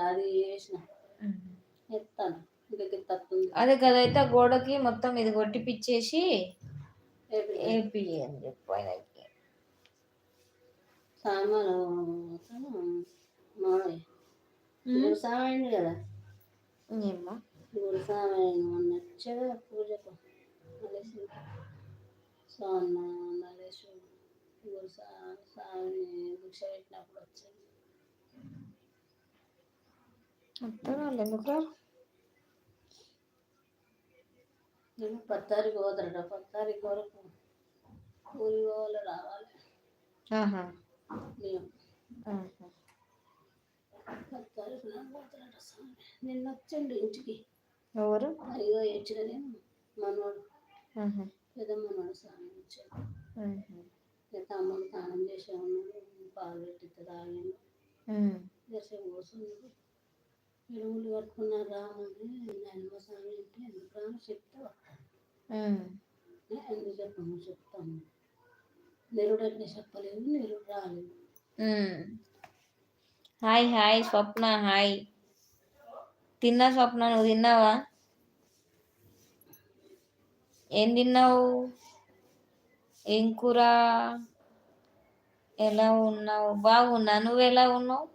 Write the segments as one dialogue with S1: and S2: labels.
S1: అది చేసిన. ఎత్తాను.
S2: అదే కదైతే గోడకి మొత్తం ఇది కొట్టి పిచ్చేసి ఏపీ అని చెప్పు ఆయనకి.
S1: సామాను కదా.
S2: ఏమ్మా?
S1: మొన్న వచ్చాడు పూజకు. మలేసి సోన్న దీక్ష పెట్టినప్పుడు వచ్చాడు
S2: మొత్తం వాళ్ళు ఎందుకు?
S1: నేను పత్తారికి పోతాడట పత్తారికి వరకు ఊరి పోవాలి రావాలి. నిన్న వచ్చిండు ఇంటికి.
S2: ఎవరు?
S1: అదిగో ఇచ్చిన నేను మనవాడు
S2: ఆహా.
S1: పెద్ద మనవాడు స్వామి వచ్చాడు. తమ్ముడు స్నానం చేసే ఉన్నాడు పాలు పెట్టి
S2: ఉమ్.
S1: దర్శనం కూర్చున్నాడు. కట్టుకున్నారు రామని నాయనమ్మ స్వామి అంటే ఎందుకు చెప్తా. ఎందుకు చెప్పము చెప్తాము నిరుడు అంటే చెప్పలేదు నిరుడు రాలేదు.
S2: Hi hi Swapna hi. తిన్నా స్వప్న నువ్వు తిన్నావా? ఏం తిన్నావు? ఏం కూర? ఎలా ఉన్నావు? బాగున్నా నువ్వు ఎలా ఉన్నావు?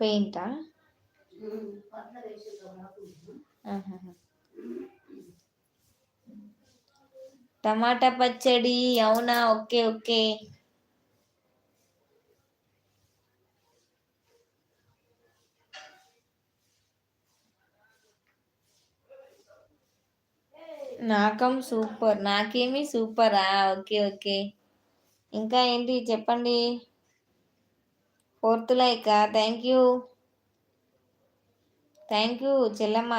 S2: పెయింటా. టమాటా పచ్చడి అవునా? Okay okay. నాకం సూపర్. నాకేమి సూపరా? Okay okay. ఇంకా ఏంటి? చెప్పండి. Fourth like. Thank you. Thank you Chellamma.